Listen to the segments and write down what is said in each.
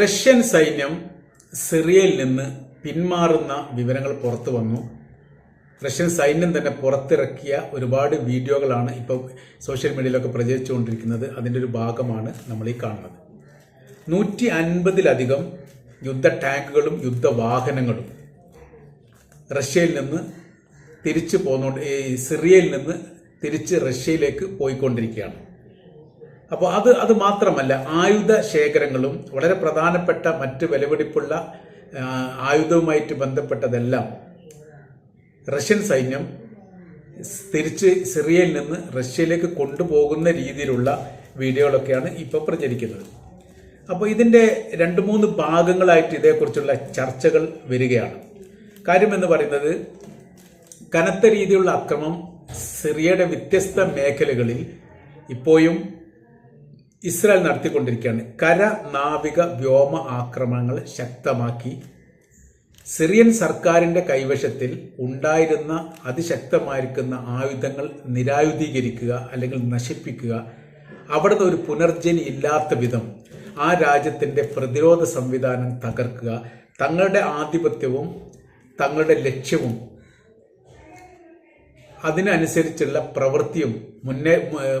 Russian സൈന്യം സിറിയയിൽ നിന്ന് പിന്മാറുന്ന വിവരങ്ങൾ പുറത്തു വന്നു. റഷ്യൻ സൈന്യം തന്നെ പുറത്തിറക്കിയ ഒരുപാട് വീഡിയോകളാണ് ഇപ്പോൾ സോഷ്യൽ മീഡിയയിലൊക്കെ പ്രചരിച്ചുകൊണ്ടിരിക്കുന്നത്. അതിന്റെ ഒരു ഭാഗമാണ് നമ്മൾ ഈ കാണുന്നത്. നൂറ്റി അൻപതിലധികം യുദ്ധ ടാങ്കുകളും യുദ്ധ വാഹനങ്ങളും റഷ്യയിൽ നിന്ന് തിരിച്ചു പോന്നുകൊണ്ട് സിറിയയിൽ നിന്ന് തിരിച്ച് റഷ്യയിലേക്ക് പോയിക്കൊണ്ടിരിക്കുകയാണ്. അപ്പോൾ അത് അത് മാത്രമല്ല ആയുധ ശേഖരങ്ങളും വളരെ പ്രധാനപ്പെട്ട മറ്റ് വിലപിടിപ്പുള്ള ആയുധവുമായിട്ട് ബന്ധപ്പെട്ടതെല്ലാം റഷ്യൻ സൈന്യം തിരിച്ച് സിറിയയിൽ നിന്ന് റഷ്യയിലേക്ക് കൊണ്ടുപോകുന്ന രീതിയിലുള്ള വീഡിയോകളൊക്കെയാണ് ഇപ്പോൾ പ്രചരിക്കുന്നത്. അപ്പോൾ ഇതിന്റെ രണ്ട് മൂന്ന് ഭാഗങ്ങളായിട്ട് ഇതേക്കുറിച്ചുള്ള ചർച്ചകൾ വരികയാണ്. കാര്യം എന്ന് പറയുന്നത് കനത്ത രീതിയിലുള്ള അക്രമം സിറിയയുടെ വ്യത്യസ്ത മേഖലകളിൽ ഇപ്പോഴും ഇസ്രായേൽ നടത്തിക്കൊണ്ടിരിക്കുകയാണ്. കര നാവിക വ്യോമ ആക്രമണങ്ങൾ ശക്തമാക്കി. സിറിയൻ സർക്കാരിന്റെ കൈവശത്തിൽ ഉണ്ടായിരുന്ന അതിശക്തമായിരിക്കുന്ന ആയുധങ്ങൾ നിരായുധീകരിക്കുക അല്ലെങ്കിൽ നശിപ്പിക്കുക. അവിടുന്ന് ഒരു പുനർജനി ഇല്ലാത്ത വിധം ആ രാജ്യത്തിന്റെ പ്രതിരോധ സംവിധാനം തകർക്കുക. തങ്ങളുടെ ആധിപത്യവും തങ്ങളുടെ ലക്ഷ്യവും അതിനനുസരിച്ചുള്ള പ്രവൃത്തിയും മുന്നേ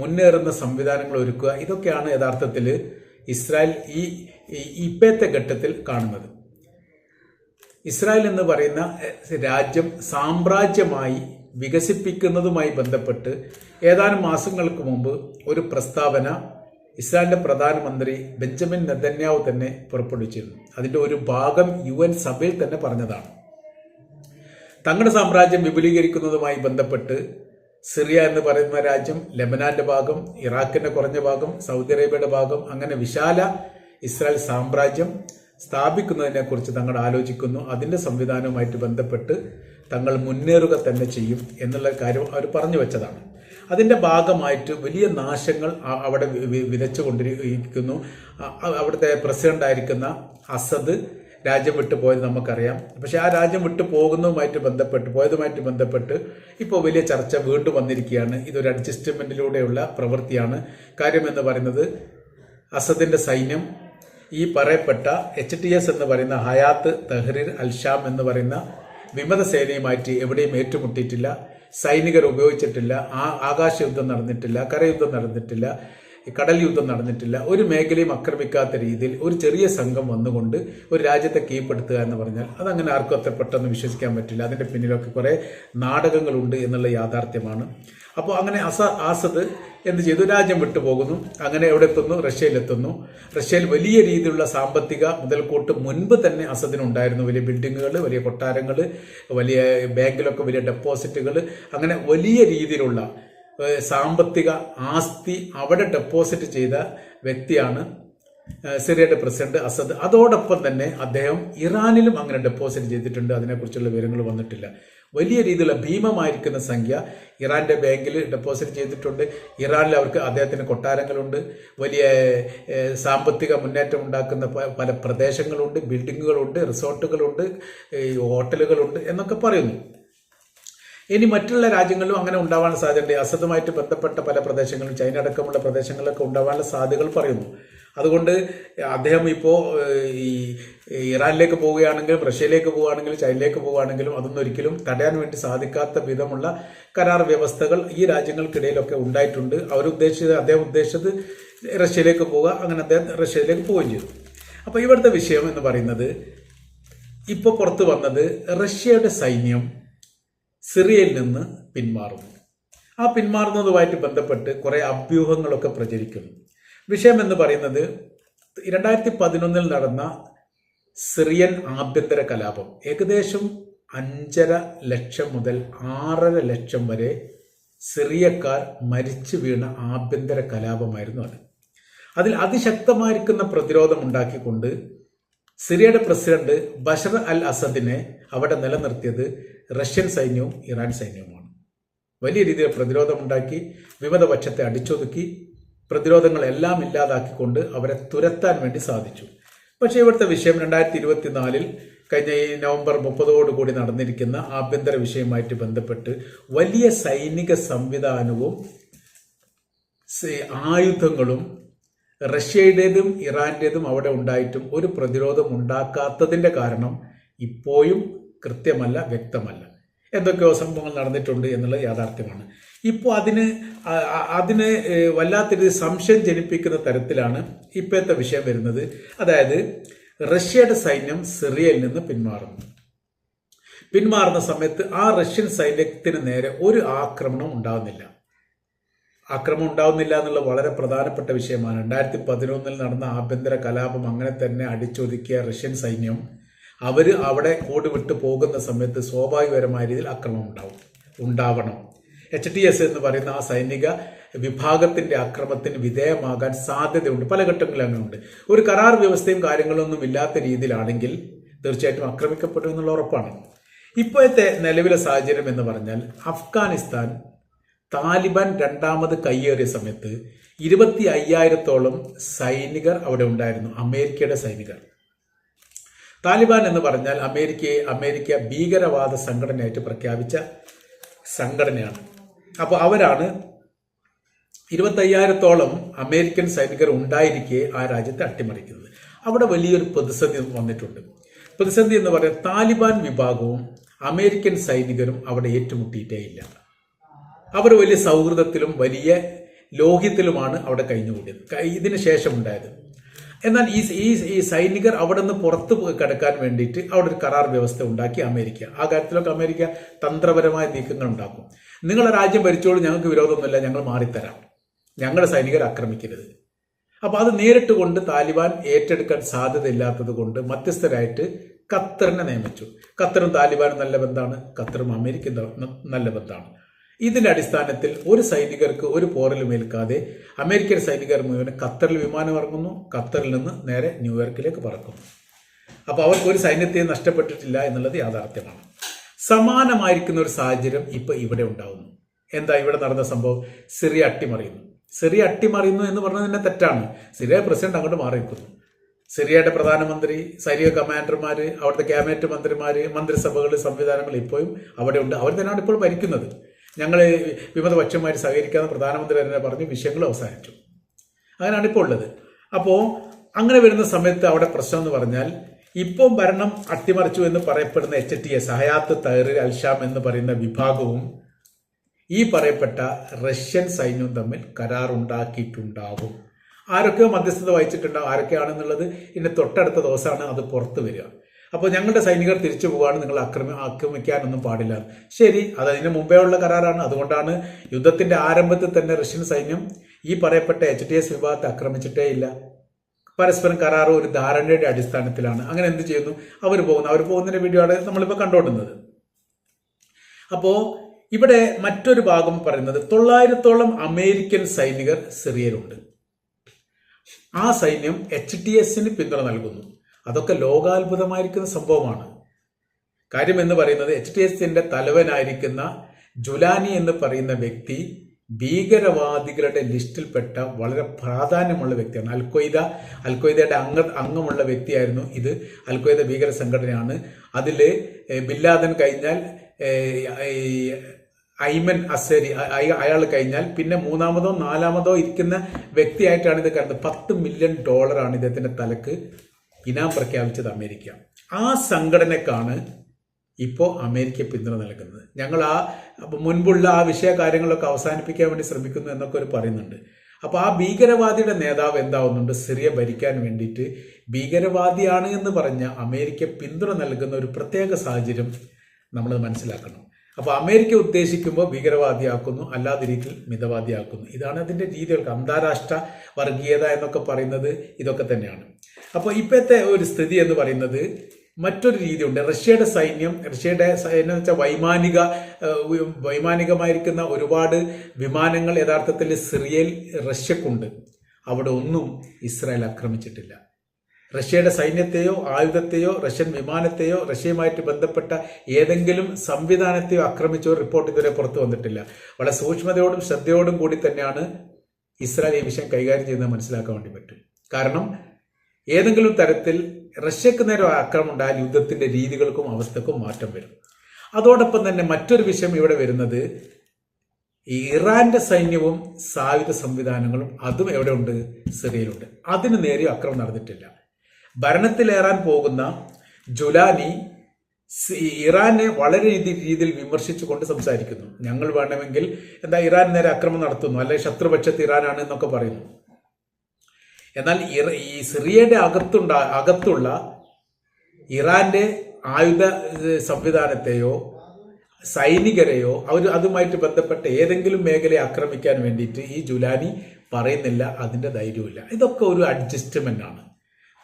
മുന്നേറുന്ന സംവിധാനങ്ങൾ ഒരുക്കുക ഇതൊക്കെയാണ് യഥാർത്ഥത്തിൽ ഇസ്രായേൽ ഈ ഇപ്പോഴത്തെ ഘട്ടത്തിൽ കാണുന്നത്. ഇസ്രായേൽ എന്ന് പറയുന്ന രാജ്യം സാമ്രാജ്യമായി വികസിപ്പിക്കുന്നതുമായി ബന്ധപ്പെട്ട് ഏതാനും മാസങ്ങൾക്ക് മുമ്പ് ഒരു പ്രസ്താവന ഇസ്രായേലിന്റെ പ്രധാനമന്ത്രി ബെഞ്ചമിൻ നെതന്യാവ് തന്നെ പുറപ്പെടുവിച്ചിരുന്നു. അതിന്റെ ഒരു ഭാഗം യു സഭയിൽ തന്നെ പറഞ്ഞതാണ്. തങ്ങളുടെ സാമ്രാജ്യം വിപുലീകരിക്കുന്നതുമായി ബന്ധപ്പെട്ട് സിറിയ എന്ന് പറയുന്ന രാജ്യം ലെബനാന്റെ ഭാഗം ഇറാഖിന്റെ കുറഞ്ഞ ഭാഗം സൗദി അറേബ്യയുടെ ഭാഗം അങ്ങനെ വിശാല ഇസ്രായേൽ സാമ്രാജ്യം സ്ഥാപിക്കുന്നതിനെ കുറിച്ച് തങ്ങൾ ആലോചിക്കുന്നു. അതിന്റെ സംവിധാനവുമായിട്ട് ബന്ധപ്പെട്ട് തങ്ങൾ മുന്നേറുക തന്നെ ചെയ്യും എന്നുള്ള കാര്യം അവർ പറഞ്ഞു വെച്ചതാണ്. അതിന്റെ ഭാഗമായിട്ട് വലിയ നാശങ്ങൾ അവിടെ വിതച്ചുകൊണ്ടിരിക്കുന്നു. അവിടുത്തെ പ്രസിഡന്റ് ആയിരിക്കുന്ന അസദ് രാജ്യം വിട്ടു പോയത് നമുക്കറിയാം. പക്ഷെ ആ രാജ്യം വിട്ടു പോകുന്നതുമായിട്ട് ബന്ധപ്പെട്ട് പോയതുമായിട്ട് ബന്ധപ്പെട്ട് ഇപ്പോൾ വലിയ ചർച്ച വീണ്ടും വന്നിരിക്കുകയാണ്. ഇതൊരു അഡ്ജസ്റ്റ്മെന്റിലൂടെയുള്ള പ്രവൃത്തിയാണ്. കാര്യം എന്ന് പറയുന്നത് അസദിന്റെ സൈന്യം ഈ പറയപ്പെട്ട എച്ച് ടി എസ് എന്ന് പറയുന്ന ഹയാത്ത് തഹ്രീർ അൽഷാം എന്ന് പറയുന്ന വിമത സേനയുമായിട്ട് എവിടെയും ഏറ്റുമുട്ടിയിട്ടില്ല. സൈനികർ ഉപയോഗിച്ചിട്ടില്ല. ആ ആകാശ യുദ്ധം നടന്നിട്ടില്ല കരയുദ്ധം നടന്നിട്ടില്ല. കടൽ യുദ്ധം നടന്നിട്ടില്ല. ഒരു മേഖലയും ആക്രമിക്കാത്ത രീതിയിൽ ഒരു ചെറിയ സംഘം വന്നുകൊണ്ട് ഒരു രാജ്യത്തെ കീഴ്പ്പെടുത്തുക എന്ന് പറഞ്ഞാൽ അതങ്ങനെ ആർക്കും അത്ര പെട്ടെന്ന് വിശ്വസിക്കാൻ പറ്റില്ല. അതിന്റെ പിന്നിലൊക്കെ കുറെ നാടകങ്ങളുണ്ട് എന്നുള്ള യാഥാർത്ഥ്യമാണ്. അപ്പോൾ അങ്ങനെ അസ ആസദ് എന്ത് ചെയ്തു? രാജ്യം വിട്ടുപോകുന്നു. അങ്ങനെ എവിടെ എത്തുന്നു? റഷ്യയിലെത്തുന്നു റഷ്യയിൽ വലിയ രീതിയിലുള്ള സാമ്പത്തിക മുതൽക്കൂട്ട് മുൻപ് തന്നെ അസദിനുണ്ടായിരുന്നു. വലിയ ബിൽഡിങ്ങുകൾ വലിയ കൊട്ടാരങ്ങൾ വലിയ ബാങ്കിലൊക്കെ വലിയ ഡെപ്പോസിറ്റുകൾ അങ്ങനെ വലിയ രീതിയിലുള്ള സാമ്പത്തിക ആസ്തി അവിടെ ഡെപ്പോസിറ്റ് ചെയ്ത വ്യക്തിയാണ് സിറിയയുടെ പ്രസിഡന്റ് അസദ്. അതോടൊപ്പം തന്നെ അദ്ദേഹം ഇറാനിലും അങ്ങനെ ഡെപ്പോസിറ്റ് ചെയ്തിട്ടുണ്ട്. അതിനെക്കുറിച്ചുള്ള വിവരങ്ങൾ വന്നിട്ടില്ല. വലിയ രീതിയിലുള്ള ഭീമമായിരിക്കുന്ന സംഖ്യ ഇറാന്റെ ബാങ്കിൽ ഡെപ്പോസിറ്റ് ചെയ്തിട്ടുണ്ട്. ഇറാനിൽ അവർക്ക് അദ്ദേഹത്തിന് കൊട്ടാരങ്ങളുണ്ട്. വലിയ സാമ്പത്തിക മുന്നേറ്റം ഉണ്ടാക്കുന്ന പല പ്രദേശങ്ങളുണ്ട്. ബിൽഡിങ്ങുകളുണ്ട് റിസോർട്ടുകളുണ്ട് ഹോട്ടലുകളുണ്ട് എന്നൊക്കെ പറയുന്നു. ഇനി മറ്റുള്ള രാജ്യങ്ങളിലും അങ്ങനെ ഉണ്ടാവാനുള്ള സാധ്യതയുണ്ട്. അസദുമായിട്ട് ബന്ധപ്പെട്ട പല പ്രദേശങ്ങളിലും ചൈന അടക്കമുള്ള പ്രദേശങ്ങളിലൊക്കെ ഉണ്ടാവാനുള്ള സാധ്യതകൾ പറയുന്നു. അതുകൊണ്ട് അദ്ദേഹം ഇപ്പോൾ ഈ ഇറാനിലേക്ക് പോവുകയാണെങ്കിലും റഷ്യയിലേക്ക് പോവുകയാണെങ്കിലും ചൈനയിലേക്ക് പോവുകയാണെങ്കിലും അതൊന്നും ഒരിക്കലും തടയാൻ വേണ്ടി സാധിക്കാത്ത വിധമുള്ള കരാർ വ്യവസ്ഥകൾ ഈ രാജ്യങ്ങൾക്കിടയിലൊക്കെ ഉണ്ടായിട്ടുണ്ട്. അവരുദ്ദേശിച്ചത് അദ്ദേഹം ഉദ്ദേശിച്ചത് റഷ്യയിലേക്ക് പോവുക അങ്ങനെ അദ്ദേഹം റഷ്യയിലേക്ക് പോവുകയും ചെയ്തു. അപ്പോൾ ഇവിടുത്തെ വിഷയം എന്ന് പറയുന്നത് ഇപ്പോൾ പുറത്തു വന്നത് റഷ്യയുടെ സൈന്യം സിറിയയിൽ നിന്ന് പിന്മാറുന്നു. ആ പിന്മാറുന്നതുമായിട്ട് ബന്ധപ്പെട്ട് കുറെ അഭ്യൂഹങ്ങളൊക്കെ പ്രചരിക്കുന്നു. വിഷയം എന്ന് പറയുന്നത് രണ്ടായിരത്തി പതിനൊന്നിൽ നടന്ന സിറിയൻ ആഭ്യന്തര കലാപം ഏകദേശം അഞ്ചര ലക്ഷം മുതൽ ആറര ലക്ഷം വരെ സിറിയക്കാർ മരിച്ചു വീണ ആഭ്യന്തര കലാപമായിരുന്നു അത്. അതിൽ അതിശക്തമായിരിക്കുന്ന പ്രതിരോധം ഉണ്ടാക്കിക്കൊണ്ട് സിറിയയുടെ പ്രസിഡന്റ് ബഷർ അൽ അസദിനെ അവിടെ നിലനിർത്തിയത് റഷ്യൻ സൈന്യവും ഇറാൻ സൈന്യവുമാണ്. വലിയ രീതിയിൽ പ്രതിരോധമുണ്ടാക്കി വിമതപക്ഷത്തെ അടിച്ചൊതുക്കി പ്രതിരോധങ്ങളെല്ലാം ഇല്ലാതാക്കിക്കൊണ്ട് അവരെ തുരത്താൻ വേണ്ടി സാധിച്ചു. പക്ഷേ ഇവിടുത്തെ വിഷയം രണ്ടായിരത്തി ഇരുപത്തിനാലിൽ കഴിഞ്ഞ ഈ നവംബർ മുപ്പതോടുകൂടി നടന്നിരിക്കുന്ന ആഭ്യന്തര വിഷയമായിട്ട് ബന്ധപ്പെട്ട് വലിയ സൈനിക സംവിധാനവും ആയുധങ്ങളും റഷ്യയുടേതും ഇറാന്റേതും അവിടെ ഉണ്ടായിട്ടും ഒരു പ്രതിരോധം ഉണ്ടാക്കാത്തതിന്റെ കാരണം ഇപ്പോഴും കൃത്യമല്ല വ്യക്തമല്ല. എന്തൊക്കെയോ സംഭവങ്ങൾ നടന്നിട്ടുണ്ട് എന്നുള്ളത് യാഥാർത്ഥ്യമാണ്. ഇപ്പോൾ അതിന് അതിന് വല്ലാത്ത സംശയം ജനിപ്പിക്കുന്ന തരത്തിലാണ് ഇപ്പോഴത്തെ വിഷയം വരുന്നത്. അതായത് റഷ്യയുടെ സൈന്യം സിറിയയിൽ നിന്ന് പിന്മാറുന്നു. പിന്മാറുന്ന സമയത്ത് ആ റഷ്യൻ സൈന്യത്തിന് നേരെ ഒരു ആക്രമണം ഉണ്ടാകുന്നില്ല. ആക്രമണം ഉണ്ടാവുന്നില്ല എന്നുള്ള വളരെ പ്രധാനപ്പെട്ട വിഷയമാണ്. രണ്ടായിരത്തി പതിനൊന്നിൽ നടന്ന ആഭ്യന്തര കലാപം അങ്ങനെ തന്നെ അടിച്ചൊതുക്കിയ റഷ്യൻ സൈന്യം അവർ അവിടെ കൂട് വിട്ടു പോകുന്ന സമയത്ത് സ്വാഭാവികപരമായ രീതിയിൽ ആക്രമം ഉണ്ടാവും ഉണ്ടാവണം. എച്ച് ടി എസ് എന്ന് പറയുന്ന ആ സൈനിക വിഭാഗത്തിന്റെ അക്രമത്തിന് വിധേയമാകാൻ സാധ്യതയുണ്ട്. പല ഘട്ടങ്ങളിലും അങ്ങനെയുണ്ട്. ഒരു കരാർ വ്യവസ്ഥയും കാര്യങ്ങളൊന്നും ഇല്ലാത്ത രീതിയിലാണെങ്കിൽ തീർച്ചയായിട്ടും ആക്രമിക്കപ്പെടും എന്നുള്ള ഉറപ്പാണ്. ഇപ്പോഴത്തെ നിലവിലെ സാഹചര്യം എന്ന് പറഞ്ഞാൽ അഫ്ഗാനിസ്ഥാൻ താലിബാൻ രണ്ടാമത് കയ്യേറിയ സമയത്ത് ഇരുപത്തി അയ്യായിരത്തോളം സൈനികർ അവിടെ ഉണ്ടായിരുന്നു അമേരിക്കയുടെ സൈനികർ. താലിബാൻ എന്ന് പറഞ്ഞാൽ അമേരിക്കയെ അമേരിക്ക ഭീകരവാദ സംഘടനയായിട്ട് പ്രഖ്യാപിച്ച സംഘടനയാണ്. അപ്പോൾ അവരാണ് ഇരുപത്തയ്യായിരത്തോളം അമേരിക്കൻ സൈനികർ ഉണ്ടായിരിക്കെ ആ രാജ്യത്തെ അട്ടിമറിക്കുന്നത്. അവിടെ വലിയൊരു പ്രതിസന്ധി വന്നിട്ടുണ്ട്. പ്രതിസന്ധി എന്ന് പറയുന്നത് താലിബാൻ വിഭാഗവും അമേരിക്കൻ സൈനികരും അവിടെ ഏറ്റുമുട്ടിയിട്ടേ ഇല്ല. അവർ വലിയ സൗഹൃദത്തിലും വലിയ ലോഹ്യത്തിലുമാണ് അവിടെ കഴിഞ്ഞുകൂടിയത്. ഇതിന് ശേഷം ഉണ്ടായത് എന്നാൽ ഈ ഈ സൈനികർ അവിടെ നിന്ന് പുറത്ത് കിടക്കാൻ വേണ്ടിയിട്ട് അവിടെ ഒരു കരാർ വ്യവസ്ഥ ഉണ്ടാക്കി അമേരിക്ക. ആ കാര്യത്തിലൊക്കെ അമേരിക്ക തന്ത്രപരമായ നീക്കങ്ങൾ ഉണ്ടാക്കും. നിങ്ങളെ രാജ്യം ഭരിച്ചോളൂ ഞങ്ങൾക്ക് വിരോധമൊന്നുമില്ല ഞങ്ങൾ മാറിത്തരാം. ഞങ്ങളുടെ സൈനികർ ആക്രമിക്കരുത്. അപ്പോൾ അത് നേരിട്ട് കൊണ്ട് താലിബാൻ ഏറ്റെടുക്കാൻ സാധ്യതയില്ലാത്തത് കൊണ്ട് മധ്യസ്ഥരായിട്ട് ഖത്തറിനെ നിയമിച്ചു. ഖത്തറും താലിബാനും നല്ല ബന്ധമാണ് ഖത്തറും അമേരിക്കയും നല്ല ബന്ധമാണ്. ഇതിന്റെ അടിസ്ഥാനത്തിൽ ഒരു സൈനികർക്ക് ഒരു പോറലും ഏൽക്കാതെ അമേരിക്കൻ സൈനികർ മുഴുവൻ ഖത്തറിൽ വിമാനം ഇറങ്ങുന്നു. ഖത്തറിൽ നിന്ന് നേരെ ന്യൂയോർക്കിലേക്ക് പറക്കുന്നു. അപ്പോൾ അവർക്ക് ഒരു സൈന്യത്തെ നഷ്ടപ്പെട്ടിട്ടില്ല എന്നുള്ളത് യാഥാർത്ഥ്യമാണ്. സമാനമായിരിക്കുന്ന ഒരു സാഹചര്യം ഇപ്പോൾ ഇവിടെ ഉണ്ടാകുന്നു എന്താ ഇവിടെ നടന്ന സംഭവം? സിറിയ അട്ടിമറിയുന്നു. സിറിയ അട്ടിമറിയുന്നു എന്ന് പറഞ്ഞത് തന്നെ തെറ്റാണ്. സിറിയ പ്രസിഡന്റ് അങ്ങോട്ട് മാറിയിരിക്കുന്നു. സിറിയയുടെ പ്രധാനമന്ത്രി സൈനിക കമാൻഡർമാർ അവിടുത്തെ ക്യാബിനറ്റ് മന്ത്രിമാർ മന്ത്രിസഭകൾ സംവിധാനങ്ങൾ ഇപ്പോഴും അവിടെ ഉണ്ട് അവർ തന്നെയാണ് ഇപ്പോൾ ഭരിക്കുന്നത്. ഞങ്ങൾ വിമതപക്ഷന്മാർ സഹകരിക്കാമെന്ന് പ്രധാനമന്ത്രി തന്നെ പറഞ്ഞു വിഷയങ്ങൾ അവസാനിച്ചു. അങ്ങനെയാണ് ഇപ്പോൾ ഉള്ളത്. അപ്പോൾ അങ്ങനെ വരുന്ന സമയത്ത് അവിടെ പ്രശ്നം എന്ന് പറഞ്ഞാൽ ഇപ്പം ഭരണം അട്ടിമറിച്ചു എന്ന് പറയപ്പെടുന്ന H T S Hayat Tahrir al Sham എന്ന് പറയുന്ന വിഭാഗവും ഈ പറയപ്പെട്ട റഷ്യൻ സൈന്യവും തമ്മിൽ കരാറുണ്ടാക്കിയിട്ടുണ്ടാകും. ആരൊക്കെയോ മധ്യസ്ഥത വഹിച്ചിട്ടുണ്ടാവും ആരൊക്കെയാണെന്നുള്ളത് ഇനി തൊട്ടടുത്ത ദിവസമാണ് അത് പുറത്തു വരിക. അപ്പോൾ ഞങ്ങളുടെ സൈനികർ തിരിച്ചു പോവാണ് നിങ്ങൾ ആക്രമി ആക്രമിക്കാനൊന്നും പാടില്ല. ശരി അത് അതിന് മുമ്പേ ഉള്ള കരാറാണ്. അതുകൊണ്ടാണ് യുദ്ധത്തിന്റെ ആരംഭത്തിൽ തന്നെ റഷ്യൻ സൈന്യം ഈ പറയപ്പെട്ട എച്ച് ടി എസ് വിഭാഗത്തെ ആക്രമിച്ചിട്ടേ ഇല്ല. പരസ്പരം കരാറ് ഒരു ധാരണയുടെ അടിസ്ഥാനത്തിലാണ്. അങ്ങനെ എന്ത് ചെയ്യുന്നു? അവർ പോകുന്നു. അവർ പോകുന്നതിന്റെ വീഡിയോ ആണ് നമ്മളിപ്പോൾ കണ്ടോടുന്നത് അപ്പോൾ ഇവിടെ മറ്റൊരു ഭാഗം പറയുന്നത് തൊള്ളായിരത്തോളം അമേരിക്കൻ സൈനികർ സിറിയയിലുണ്ട്. ആ സൈന്യം എച്ച് ടി എസിന് പിന്തുണ നൽകുന്നു. അതൊക്കെ ലോകാത്ഭുതമായിരിക്കുന്ന സംഭവമാണ്. കാര്യം എന്ന് പറയുന്നത് എച്ച് ടി എസിന്റെ തലവനായിരിക്കുന്ന ജുലാനി എന്ന് പറയുന്ന വ്യക്തി ഭീകരവാദികളുടെ ലിസ്റ്റിൽപ്പെട്ട വളരെ പ്രാധാന്യമുള്ള വ്യക്തിയാണ്. അൽക്വയ്ദ അൽക്വയ്ദയുടെ അംഗ അംഗമുള്ള വ്യക്തിയായിരുന്നു ഇത്. അൽക്വയ്ദ ഭീകര സംഘടനയാണ് അതിൽ ബില്ലാദൻ കഴിഞ്ഞാൽ ഐമൻ അസേരി അയാൾ കഴിഞ്ഞാൽ പിന്നെ മൂന്നാമതോ നാലാമതോ ഇരിക്കുന്ന വ്യക്തിയായിട്ടാണ് ഇത് കരുതുന്നത്. പത്ത് മില്യൺ ഡോളറാണ് ഇദ്ദേഹത്തിന്റെ തലക്ക് ഇനാം പ്രഖ്യാപിച്ചത് അമേരിക്ക. ആ സംഘടനക്കാണ് ഇപ്പോൾ അമേരിക്ക പിന്തുണ നൽകുന്നത്. ഞങ്ങൾ ആ മുൻപുള്ള ആ വിഷയ കാര്യങ്ങളൊക്കെ അവസാനിപ്പിക്കാൻ വേണ്ടി ശ്രമിക്കുന്നു എന്നൊക്കെ ഒരു പറയുന്നുണ്ട്. അപ്പോൾ ആ ഭീകരവാദിയുടെ നേതാവ് എന്താവുന്നുണ്ട്? സിറിയ ഭരിക്കാൻ വേണ്ടിയിട്ട് ഭീകരവാദിയാണ് എന്ന് പറഞ്ഞ അമേരിക്ക പിന്തുണ നൽകുന്ന ഒരു പ്രത്യേക സാഹചര്യം നമ്മൾ മനസ്സിലാക്കണം. അപ്പോൾ അമേരിക്ക ഉദ്ദേശിക്കുമ്പോൾ ഭീകരവാദിയാക്കുന്നു അല്ലാതെ രീതിയിൽ മിതവാദിയാക്കുന്നു. ഇതാണ് അതിന്റെ രീതികൾക്ക് അന്താരാഷ്ട്ര വർഗീയത എന്നൊക്കെ പറയുന്നത് ഇതൊക്കെ തന്നെയാണ്. അപ്പോൾ ഇപ്പോഴത്തെ ഒരു സ്ഥിതി എന്ന് പറയുന്നത് മറ്റൊരു രീതിയുണ്ട്. റഷ്യയുടെ സൈന്യം റഷ്യയുടെ സൈന്യം എന്ന് വെച്ചാൽ വൈമാനിക വൈമാനികമായിരിക്കുന്ന ഒരുപാട് വിമാനങ്ങൾ യഥാർത്ഥത്തിൽ സിറിയയിൽ റഷ്യക്കുണ്ട്. അവിടെ ഒന്നും ഇസ്രായേൽ ആക്രമിച്ചിട്ടില്ല. റഷ്യയുടെ സൈന്യത്തെയോ ആയുധത്തെയോ റഷ്യൻ വിമാനത്തെയോ റഷ്യയുമായിട്ട് ബന്ധപ്പെട്ട ഏതെങ്കിലും സംവിധാനത്തെയോ ആക്രമിച്ചോ റിപ്പോർട്ട് ഇതുവരെ പുറത്തു വന്നിട്ടില്ല. വളരെ സൂക്ഷ്മതയോടും ശ്രദ്ധയോടും കൂടി തന്നെയാണ് ഇസ്രായേൽ ഈ വിഷയം കൈകാര്യം ചെയ്യുന്നത് മനസ്സിലാക്കാൻ വേണ്ടി പറ്റും. കാരണം ഏതെങ്കിലും തരത്തിൽ റഷ്യക്ക് നേരെ ആക്രമണം ഉണ്ടായാൽ യുദ്ധത്തിന്റെ രീതികൾക്കും അവസ്ഥക്കും മാറ്റം വരും. അതോടൊപ്പം തന്നെ മറ്റൊരു വിഷയം ഇവിടെ വരുന്നത് ഇറാന്റെ സൈന്യവും സായുധ സംവിധാനങ്ങളും അതും എവിടെയുണ്ട് സിറിയയിലുണ്ട്. അതിന് നേരെ അക്രമം നടന്നിട്ടില്ല. ഭരണത്തിലേറാൻ പോകുന്ന ജുലാനി ഇറാനെ വളരെ രീതിയിൽ വിമർശിച്ചുകൊണ്ട് സംസാരിക്കുന്നു. ഞങ്ങൾ വേണമെങ്കിൽ എന്താ ഇറാൻ നേരെ അക്രമം നടത്തുന്നു അല്ലെ ശത്രുപക്ഷത്ത് ഇറാനാണ് എന്നൊക്കെ പറയുന്നു. എന്നാൽ ഈ സിറിയയുടെ അകത്തുണ്ട അകത്തുള്ള ഇറാന്റെ ആയുധ സംവിധാനത്തെയോ സൈനികരെയോ അവർ അതുമായിട്ട് ബന്ധപ്പെട്ട ഏതെങ്കിലും മേഖലയെ ആക്രമിക്കാൻ വേണ്ടിയിട്ട് ഈ ജുലാനി പറയുന്നില്ല അതിന്റെ ധൈര്യമില്ല ഇതൊക്കെ ഒരു അഡ്ജസ്റ്റ്മെന്റ് ആണ്.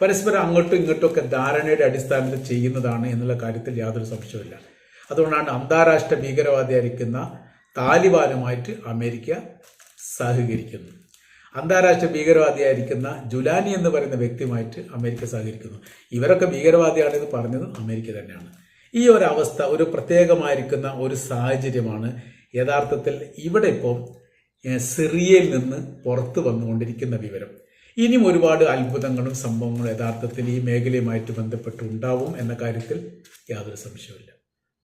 പരസ്പരം അങ്ങോട്ടും ഇങ്ങോട്ടും ഒക്കെ ധാരണയുടെ അടിസ്ഥാനത്തിൽ ചെയ്യുന്നതാണ് എന്നുള്ള കാര്യത്തിൽ യാതൊരു സംശയമില്ല അതുകൊണ്ടാണ് അന്താരാഷ്ട്ര ഭീകരവാദിയായിരിക്കുന്ന താലിബാനുമായിട്ട് അമേരിക്ക സഹകരിക്കുന്നു അന്താരാഷ്ട്ര ഭീകരവാദിയായിരിക്കുന്ന ജുലാനി എന്ന് പറയുന്ന വ്യക്തിയുമായിട്ട് അമേരിക്ക സഹകരിക്കുന്നു. ഇവരൊക്കെ ഭീകരവാദിയാണെന്ന് പറഞ്ഞത് അമേരിക്ക തന്നെയാണ്. ഈ ഒരു അവസ്ഥ ഒരു പ്രത്യേകമായിരിക്കുന്ന ഒരു സാഹചര്യമാണ് യഥാർത്ഥത്തിൽ ഇവിടെ ഇപ്പോൾ സിറിയയിൽ നിന്ന് പുറത്തു വന്നുകൊണ്ടിരിക്കുന്ന വിവരം. ഇനിയും ഒരുപാട് അത്ഭുതങ്ങളും സംഭവങ്ങളും യഥാർത്ഥത്തിൽ ഈ മേഖലയുമായിട്ട് ബന്ധപ്പെട്ട് ഉണ്ടാവും എന്ന കാര്യത്തിൽ യാതൊരു സംശയവുമില്ല.